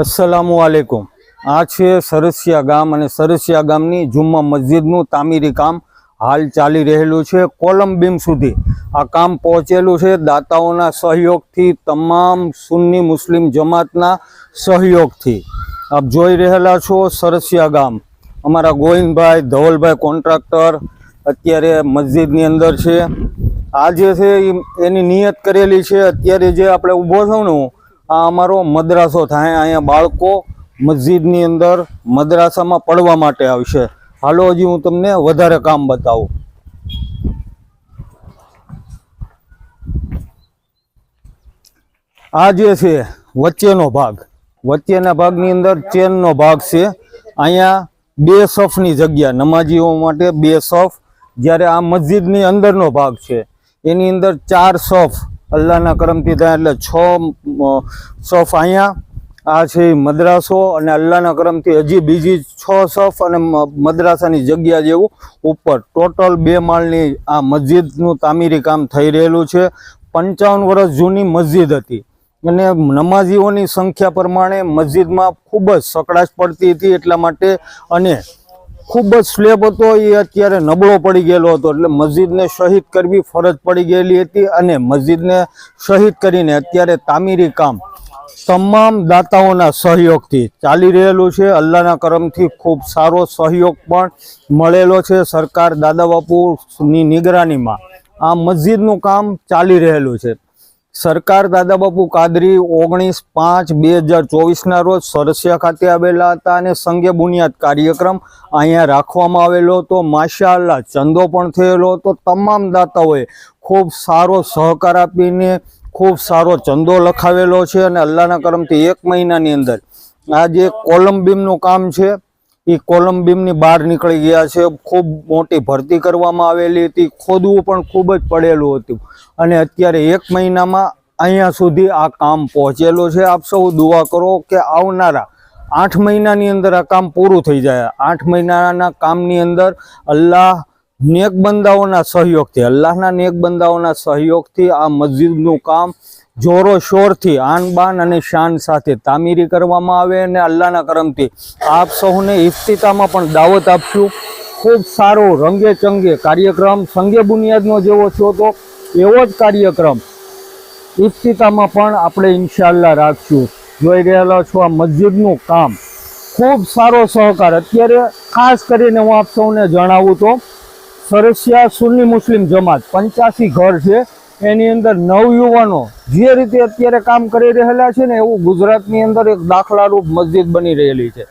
અસલામુ આલેકુમ આ છે સરસિયા ગામ અને સરસિયા ગામની જુમ્મા મસ્જિદનું તામીરી કામ હાલ ચાલી રહેલું છે કોલમ બીમ સુધી. આ કામ પહોંચેલું છે દાતાઓના સહયોગથી તમામ સુન્ની મુસ્લિમ જમાતના સહયોગથી. આપ જોઈ રહેલા છો સરસિયા ગામ. અમારા ગોવિંદભાઈ ધવલભાઈ કોન્ટ્રાક્ટર અત્યારે મસ્જિદની અંદર છે. આ જે છે એની નિયત કરેલી છે. અત્યારે જે આપણે ઊભો છો ને આ અમારો મદ્રાસો થાય. અહીંયા બાળકો મસ્જિદની અંદર મદ્રાસામાં પડવા માટે આવશે. હાલો, હજી હું તમને વધારે કામ બતાવું. આ જે છે, વચ્ચેનો ભાગ. વચ્ચેના ભાગની અંદર ચેનનો ભાગ છે. અહીંયા બે સફની જગ્યા, નમાજીઓ માટે બે સફ. જ્યારે આ મસ્જિદની અંદરનો ભાગ છે, એની અંદર ચાર સફ. અલ્લાહના કરમથી થાય એટલે છ સફ અહીંયા, આ છે મદ્રાસો અને અલ્લાહના કરમથી હજી બીજી છ સફ અને મદ્રાસાની જગ્યા જેવું ઉપર. ટોટલ બે માળની આ મસ્જિદનું તામીરી કામ થઈ રહેલું છે. પંચાવન વર્ષ જૂની મસ્જિદ હતી. અને નમાઝીઓની સંખ્યા પ્રમાણે મસ્જિદમાં ખૂબ જ સકડાશ પડતી હતી એટલા માટે અને ખૂબ જ સ્લેબ હતો. એ અત્યારે નબળો પડી ગયેલો હતો. એટલે મસ્જિદને શહીદ કરવી ફરજ પડી ગયેલી હતી અને મસ્જિદને શહીદ કરીને અત્યારે તામીરી કામ તમામ દાતાઓના સહયોગથી ચાલી રહેલું છે. અલ્લાહના કરમથી ખૂબ સારો સહયોગ પણ મળેલો છે. સરકાર દાદા બાપુની નિગરાનીમાં આ મસ્જિદનું કામ ચાલી રહેલું છે. સરકાર દાદા બાપુ કાદરી ઓગણીસ પાંચ બે હજાર ચોવીસના રોજ સરસિયા ખાતે આવેલા હતા અને સંઘે બુનિયાદ કાર્યક્રમ અહીંયા રાખવામાં આવેલો હતો. માશાલ્લા ચંદો પણ થયેલો હતો. તમામ દાતાઓએ ખૂબ સારો સહકાર આપીને ખૂબ સારો ચંદો લખાવેલો છે અને અલ્લાહના કરમથી એક મહિનાની અંદર આ જે કોલમ બીમનું કામ છે. એ કોલમ બીમની બહાર નીકળી ગયા છે. ખૂબ મોટી ભરતી કરવામાં આવેલી હતી. ખોદવું પણ ખૂબ જ પડેલું હતું. અને અત્યારે એક મહિનામાં અહીંયા સુધી આ કામ પહોંચેલું છે. આપ સૌ દુઆ કરો કે આવનારા આઠ મહિનાની અંદર આ કામ પૂરું થઈ જાય. આઠ મહિનાના કામની અંદર અલ્લાહ નેકબંદાઓના સહયોગથી, અલ્લાહના નેકબંદાઓના સહયોગથી આ મસ્જિદનું કામ જોરો શોરથી આન બાન અને શાન સાથે તામીરી કરવામાં આવે અને અલ્લાહના કરમથી આપ સૌને ઇફ્તિતામાં પણ દાવત આપશું. ખૂબ સારો રંગે ચંગે કાર્યક્રમ, સંગે બુનિયાદનો જેવો થયો હતો એવો જ કાર્યક્રમ. ઇફ્તિતામાં પણ આપણે ઇન્શાલ્લાહ રાખશું. જોઈ રહેલા છો આ મસ્જિદનું કામ. ખૂબ સારો સહકાર. અત્યારે ખાસ કરીને હું આપ સૌને જણાવું તો, સરસિયા સુન્ની મુસ્લિમ જમાત, પંચ્યાસી ઘર છે. એની અંદર નવયુવાનો જે રીતે અત્યારે કામ કરી રહેલા છે ને એવું ગુજરાતની અંદર એક દાખલારૂપ મસ્જિદ બની રહેલી છે.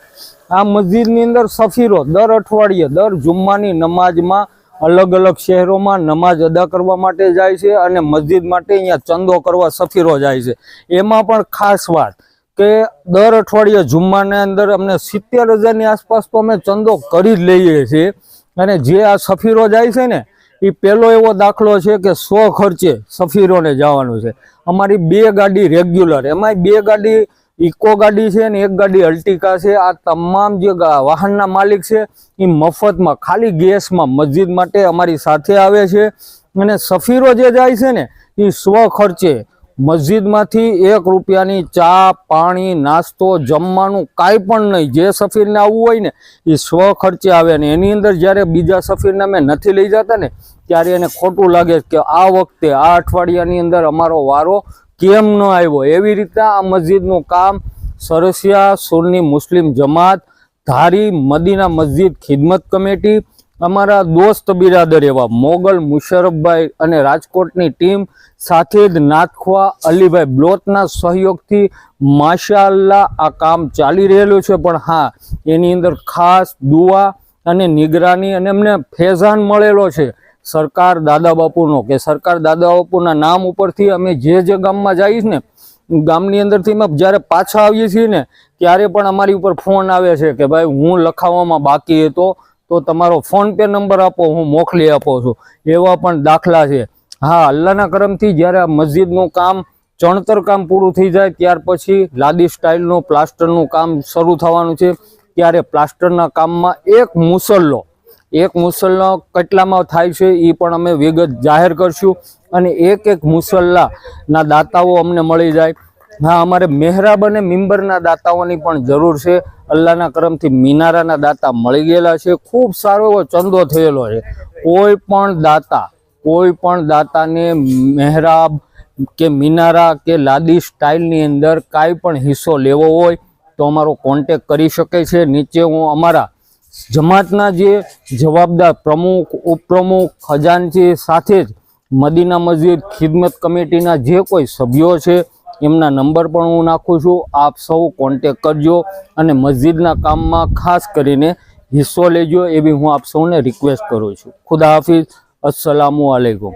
આ મસ્જિદની અંદર સફીરો દર અઠવાડિયે, દર જુમ્માની નમાજમાં અલગ અલગ શહેરોમાં નમાજ અદા કરવા માટે જાય છે અને મસ્જિદ માટે અહીંયા ચંદો કરવા સફીરો જાય છે. એમાં પણ ખાસ વાત કે દર અઠવાડિયે જુમ્માની અંદર અમને સિત્તેર હજારની આસપાસ તો અમે ચંદો કરી જ લઈએ છીએ અને જે આ સફીરો જાય છે ને એ પહેલો એવો દાખલો છે કે સો ખર્ચે સફીરોને જવાનું છે. અમારી બે ગાડી રેગ્યુલર એમાંય બે ગાડી ઇકો ગાડી છે ને એક ગાડી અલ્ટિકા છે. આ તમામ જે વાહનના માલિક છે એ મફતમાં, ખાલી ગેસમાં, મસ્જિદ માટે અમારી સાથે આવે છે. અને સફીરો જે જાય છે ને એ સ્વ ખર્ચે મસ્જિદમાંથી એક રૂપિયાની ચા, પાણી, નાસ્તો, જમવાનું કાંઈ પણ નહીં. જે સફીરને આવવું હોય ને, એ સ્વ ખર્ચે આવે ને એની અંદર જ્યારે બીજા સફીરને અમે નથી લઈ જતા ને, ત્યારે એને ખોટું લાગે કે આ વખતે, આ અઠવાડિયાની અંદર અમારો વારો કેમ ન આવ્યો? એવી રીતના આ મસ્જિદનું કામ સરસિયા સુરની મુસ્લિમ જમાત ધારી મદીના મસ્જિદ ખિદમત કમિટી અમારા દોસ્ત બિરાદર એવા મોગલ, મુશરફભાઈ અને રાજકોટની ટીમ સાથે જ નાથખવા અલીભાઈ બ્લોતના સહયોગથી માશાલ્લા આ કામ ચાલી રહેલું છે. પણ હા, એની અંદર ખાસ દુઆ અને નિગરાની અને એમને ફેઝાન મળેલો છે. સરકાર દાદા બાપુનો કે સરકાર દાદા બાપુના નામ ઉપરથી અમે જે જે ગામમાં જઈશ ને, ગામની અંદરથી અમે જ્યારે પાછા આવીએ છીએ ને, ત્યારે પણ અમારી ઉપર ફોન આવે છે કે ભાઈ હું લખાવવામાં બાકી હતો. તો તમારો ફોન પે નંબર આપો, હું મોકલી આપો છું. એવા પણ દાખલા છે. હા અલ્લાહના કરમથી જ્યારે આ મસ્જિદનું કામ, ચણતર કામ પૂરું થઈ જાય, ત્યાર પછી લાદી સ્ટાઇલનું, પ્લાસ્ટરનું કામ શરૂ થવાનું છે. ત્યારે પ્લાસ્ટરના કામમાં એક મુસલ્લો એક મુસલ્લો કેટલામાં થાય છે એ પણ અમે વિગત જાહેર કરશું. અને એક એક મુસલ્લાના દાતાઓ અમને મળી જાય. હા અમારે મહેરાબ અને મિંબરના દાતાઓની પણ જરૂર છે. અલ્લાહના કરમથી મિનારાના દાતા મળી ગયેલા છે. ખૂબ સારો એવો ચંદો થયેલો છે. કોઈ પણ દાતા, કોઈ પણ દાતાને મહેરાબ કે મિનારા કે લાદી સ્ટાઇલની અંદર કાંઈ પણ હિસ્સો લેવો હોય તો અમારો કોન્ટેક કરી શકે છે. નીચે હું અમારા જમાતના જે જવાબદાર પ્રમુખ, ઉપપ્રમુખ, ખજાનચી સાથે જ મદીના મસ્જિદ ખિદમત કમિટીના જે કોઈ સભ્યો છે એમના નંબર પણ હું નાખું છું. આપ સૌ કોન્ટેક કરજો અને મસ્જિદના કામમાં ખાસ કરીને હિસ્સો લેજો એવી હું આપ સૌને રિક્વેસ્ટ કરું છું. ખુદા હાફિઝ. અસ્સલામુ અલૈકુમ.